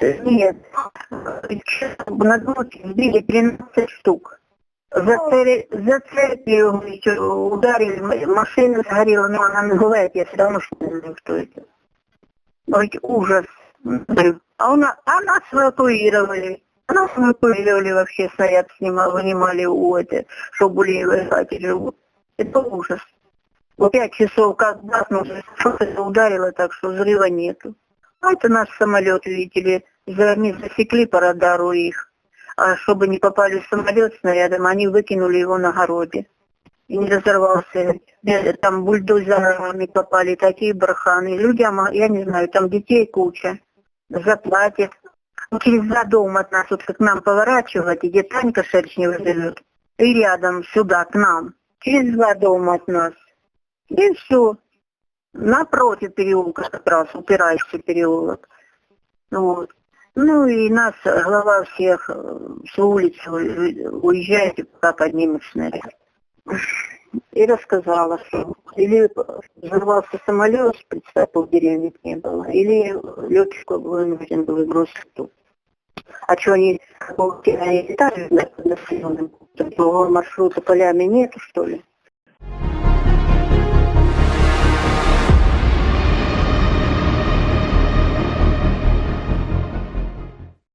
Нет, на дороге сбили 13 штук. За, цепи, за цепью еще ударили, м- машина сгорела, но она называет, я все равно что не знаю, что это. Ой, ужас. А, у нас, а нас эвакуировали. А Нас эвакуировали вообще, снаряд снимал, вынимали у это, что были хате живут. Это ужас. В пять часов как бахнул, что-то ударило так, что взрыва нету. А это наш самолет, видите ли, за- они засекли по радару их. А чтобы не попали в самолет снарядом, они выкинули его на городе. И не разорвался. Э, Там бульдозерами попали, такие барханы. Людям, я не знаю, там детей куча. Заплатят. Ну, через два дома от нас, вот как нам поворачивать, где Танька Шершнева живет. И рядом, сюда, к нам. Через два дома от нас. И все. Напротив переулка как раз, упирающий переулок. Вот. Ну и нас глава всех э, с улицы у- уезжайте, пока поднимут снаряд. И рассказала, что или взорвался самолет, представил, деревни не было, или летчик вынужден был бросить тут. А что они, они летали на населенным пунктом, то маршрута полями нету, что ли?